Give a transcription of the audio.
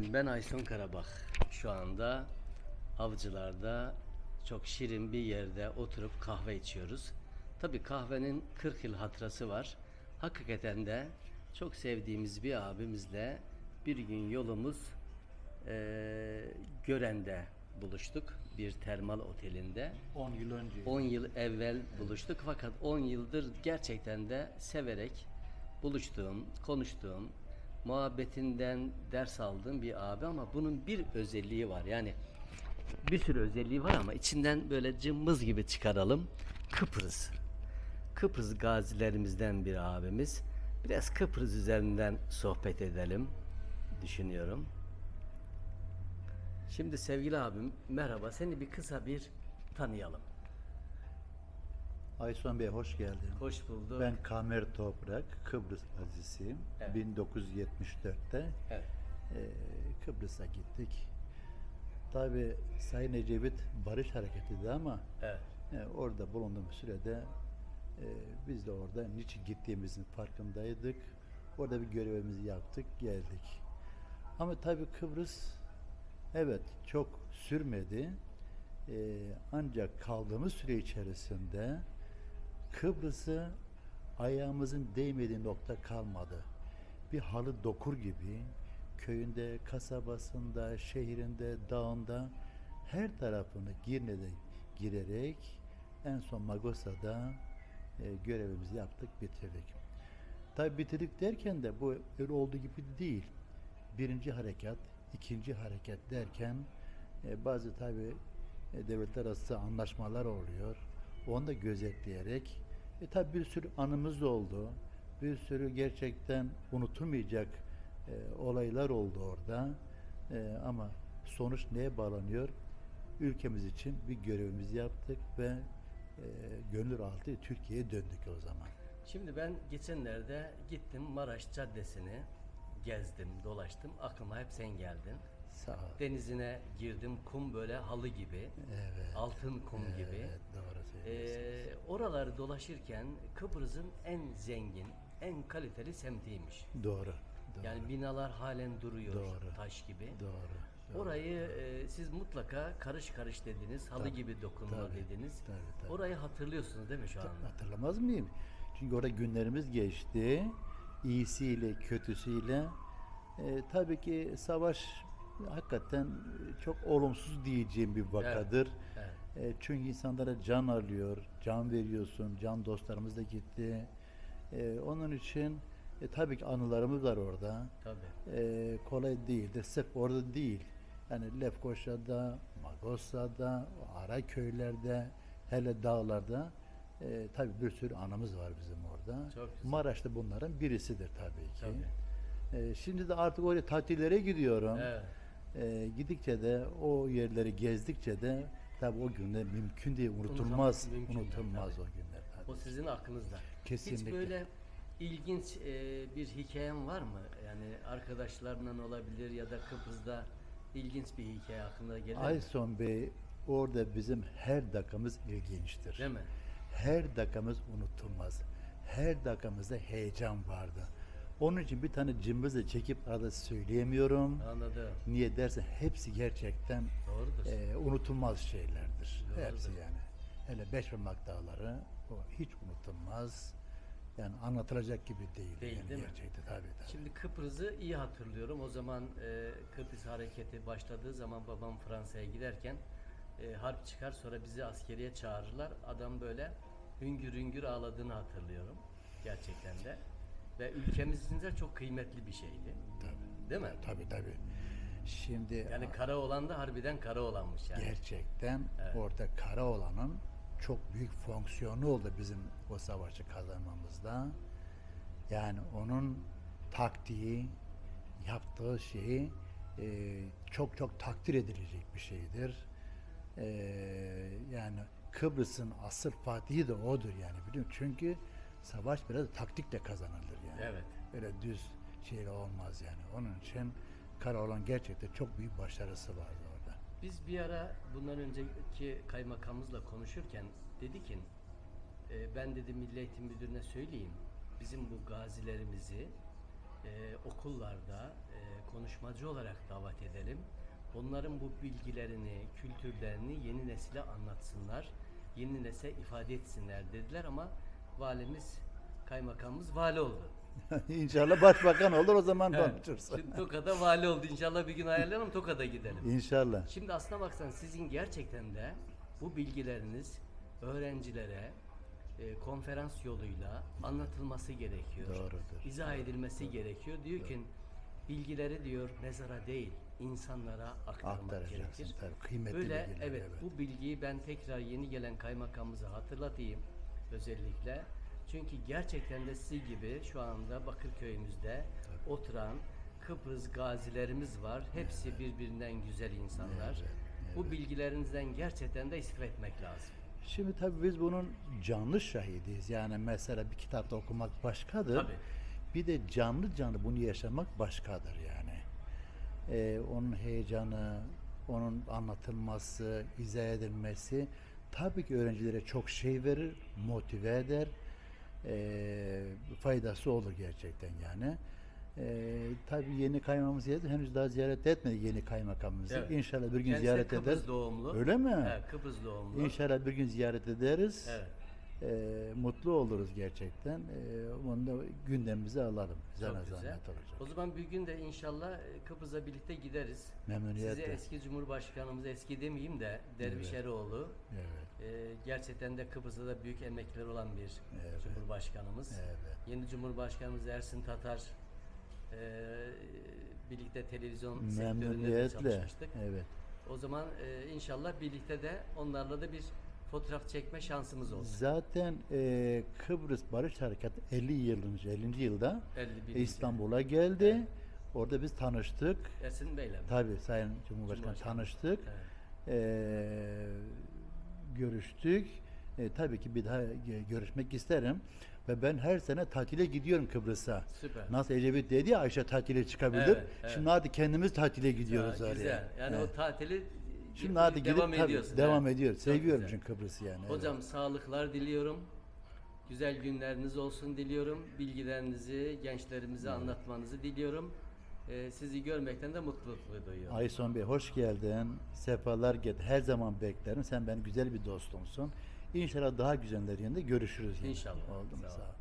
Efendim ben Aysun Karabak. Şu anda avcılarda çok şirin bir yerde oturup kahve içiyoruz. Tabi kahvenin 40 yıl hatırası var. Hakikaten de çok sevdiğimiz bir abimizle bir gün yolumuz eee Gören'de buluştuk. Bir termal otelinde. 10 yıl önce. 10 yıl evvel buluştuk fakat 10 yıldır gerçekten de severek buluştuğum, konuştuğum, muhabbetinden ders aldığım bir abi ama bunun bir özelliği var. Yani bir sürü özelliği var ama içinden böyle cımbız gibi çıkaralım. Kıbrıs. Kıbrıs gazilerimizden bir abimiz. Biraz Kıbrıs üzerinden sohbet edelim düşünüyorum. Şimdi sevgili abim merhaba. Seni bir kısa bir tanıyalım. Aysun Bey hoş geldin. Hoş bulduk. Ben Kamer Toprak, Kıbrıs gazisiyim. Evet. 1974'te Evet. eee, Kıbrıs'a gittik. Tabi Sayın Ecevit barış hareketiydi ama Evet. e, orada bulunduğum sürede e, biz de orada niçin gittiğimizin farkındaydık. Orada bir görevimizi yaptık, geldik. Ama tabi Kıbrıs evet çok sürmedi. E, ancak kaldığımız süre içerisinde Kıbrıs'ı ayağımızın değmediği nokta kalmadı. Bir halı dokur gibi köyünde, kasabasında, şehrinde, dağında her tarafını Girne'de girerek en son Magosa'da e, görevimizi yaptık, bitirdik. Tabi bitirdik derken de bu öyle olduğu gibi değil. Birinci harekat, ikinci harekat derken e, bazı tabi e, devletler arası anlaşmalar oluyor. Onu da gözetleyerek e, tabi bir sürü anımız da oldu. Bir sürü gerçekten unutulmayacak e, olaylar oldu orada. E, ama sonuç neye bağlanıyor? Ülkemiz için bir görevimizi yaptık ve e, gönül rahatlığı Türkiye'ye döndük o zaman. Şimdi ben geçenlerde gittim Maraş Caddesi'ni gezdim, dolaştım. Aklıma hep sen geldin. Sağ ol. Denizine girdim. Kum böyle halı gibi. Evet. Altın kum gibi. Evet, doğru söylüyorsun. Ee, oraları dolaşırken Kıbrıs'ın en zengin, en kaliteli semtiymiş. Doğru. Doğru. Yani binalar halen duruyor Doğru. taş gibi. doğru. doğru. Orayı e, siz mutlaka karış karış dediniz, halı Tabii, gibi dokunma tabii, dediniz. tabii, tabii. Orayı hatırlıyorsunuz değil mi şu anda? Hatırlamaz mıyım? Çünkü orada günlerimiz geçti. İyisiyle, kötüsüyle. Ee, tabii ki savaş hakikaten çok olumsuz diyeceğim bir vakadır. evet. Ee, çünkü insanlara can alıyor, can veriyorsun, can dostlarımız da gitti. Ee, onun için e, tabii ki anılarımız var orada. Tabii. Ee, kolay değildir. Sırf orada değil. Yani Lefkoşa'da, Magosa'da, ara köylerde, hele dağlarda e, tabii bir sürü anımız var bizim orada. Çok güzel. Maraş'ta bunların birisidir tabii ki. Tabii. E, şimdi de artık oraya tatillere gidiyorum. Evet. E, gidikçe de o yerleri gezdikçe de tabii o günler mümkün değil, unutulmaz. Unutamaz, mümkün değil, unutulmaz tabii. o günler tabii. O sizin aklınızda. Hiç Kesinlikle. böyle ilginç e, bir hikayen var mı? Yani arkadaşlarla olabilir ya da Kıbrıs'ta ilginç bir hikaye aklına gelir mi? Ayson Bey orada bizim her dakikamız ilginçtir. Değil mi? Her dakikamız unutulmaz. Her dakikamızda heyecan vardı. Onun için bir tane cımbızla çekip arada söyleyemiyorum. Anladım. Niye dersen hepsi gerçekten Doğrudur. e, unutulmaz şeylerdir. Doğrudur. Hepsi yani. Hele Beşparmak Dağları o hiç unutulmaz. Yani anlatılacak gibi değil. Değil, yani değil mi? gerçekten tabii tabii. Şimdi Kıbrıs'ı iyi hatırlıyorum. O zaman e, Kıbrıs hareketi başladığı zaman babam Fransa'ya giderken e, harp çıkar sonra bizi askeriye çağırırlar. Adam böyle hüngür hüngür ağladığını hatırlıyorum. Gerçekten de. Ve ülkemiz için de çok kıymetli bir şeydi. Tabii. Değil mi? Tabii tabii. Şimdi Yani kara olan da harbiden kara olanmış yani. gerçekten Evet. orada Karaoğlan'ın çok büyük fonksiyonu oldu bizim o savaşı kazanmamızda. Yani onun taktiği, yaptığı şeyi e, çok çok takdir edilecek bir şeydir. E, yani Kıbrıs'ın asıl fatihi de odur yani biliyor musun? Çünkü savaş biraz taktikle kazanılır yani. Evet. Böyle düz şeyle olmaz yani. Onun için Karaoğlan gerçekten çok büyük başarısı vardı orada. Biz bir ara bundan önceki kaymakamımızla konuşurken dedi ki e, ben dedi Milli Eğitim Müdürü'ne söyleyeyim bizim bu gazilerimizi e, okullarda e, konuş konuşmacı olarak davet edelim. Onların bu bilgilerini, kültürlerini yeni nesile anlatsınlar. Yeni nesle ifade etsinler dediler ama valimiz, kaymakamımız vali oldu. İnşallah başbakan olur o zaman Evet. konuşuruz. Şimdi Toka'da vali oldu. İnşallah bir gün ayarlayalım Toka'da gidelim. İnşallah. Şimdi aslına baksan sizin gerçekten de bu bilgileriniz öğrencilere e, konferans yoluyla anlatılması gerekiyor. Doğrudur. İzah edilmesi gerekiyor. Diyor ki bilgileri diyor mezara değil insanlara aktarmak gerekir. Tabii, kıymetli Böyle evet, evet. bu bilgiyi ben tekrar yeni gelen kaymakamımıza hatırlatayım özellikle. Çünkü gerçekten de sizi gibi şu anda Bakırköy'ümüzde oturan Kıbrıs gazilerimiz var. Hepsi birbirinden güzel insanlar. Bu bilgilerinizden gerçekten de istifade etmek lazım. Şimdi tabii biz bunun canlı şahidiyiz. Yani mesela bir kitapta okumak başkadır. Tabii. Bir de canlı canlı bunu yaşamak başkadır yani. Ee, onun heyecanı, onun anlatılması, izah edilmesi tabii ki öğrencilere çok şey verir, motive eder. Ee, faydası olur gerçekten yani. Ee, tabii yeni kaymakamımız geldi. Henüz daha ziyaret etmedik yeni kaymakamımızı. Evet. İnşallah bir gün Kendisi ziyaret Kıbrıs ederiz. doğumlu. Öyle mi? Evet, Kıbrıs doğumlu. İnşallah bir gün ziyaret ederiz. Evet. Ee, mutlu oluruz gerçekten. Ee, onu da gündemimize alalım. Güzel Çok zahmet güzel. olacak. O zaman bir gün de inşallah e, Kıbrıs'a birlikte gideriz. Memnuniyetle. Size eski Cumhurbaşkanımız eski demeyeyim de Derviş Evet. Eroğlu Evet. e, gerçekten de Kıbrıs'ta da büyük emekleri olan bir Evet. Cumhurbaşkanımız. Evet. Yeni Cumhurbaşkanımız Ersin Tatar e, birlikte televizyon sektöründe çalışmıştık. Evet. O zaman e, inşallah birlikte de onlarla da bir fotoğraf çekme şansımız olsun. Zaten e, Kıbrıs Barış Harekatı 50 yılın 50. yılda 51. İstanbul'a geldi. Orada biz tanıştık. Ersin Bey'le mi? Tabii Sayın Cumhurbaşkanı Cumhurbaşkanı. tanıştık. Evet. Ee, görüştük. E, tabii ki bir daha görüşmek isterim. Ve ben her sene tatile gidiyorum Kıbrıs'a. Süper. Nasıl Ecevit dedi ya Ayşe tatile çıkabilir. Evet, evet. Şimdi hadi kendimiz tatile gidiyoruz Ya, oraya. güzel. Yani Evet. o tatili Şimdi hadi gidip devam tabii, ediyorsun. devam ediyoruz. Çok Seviyorum güzel. çünkü Kıbrıs'ı yani. evet. Hocam sağlıklar diliyorum. Güzel günleriniz olsun diliyorum. Bilgilerinizi gençlerimize anlatmanızı diliyorum. Ee, sizi görmekten de mutluluk duyuyorum. Ayson Bey hoş geldin. Sefalar get. Her zaman beklerim. Sen benim güzel bir dostumsun. İnşallah daha güzeller yerinde görüşürüz. yine. İnşallah. Oldu mu? Sağ ol. Sağ ol.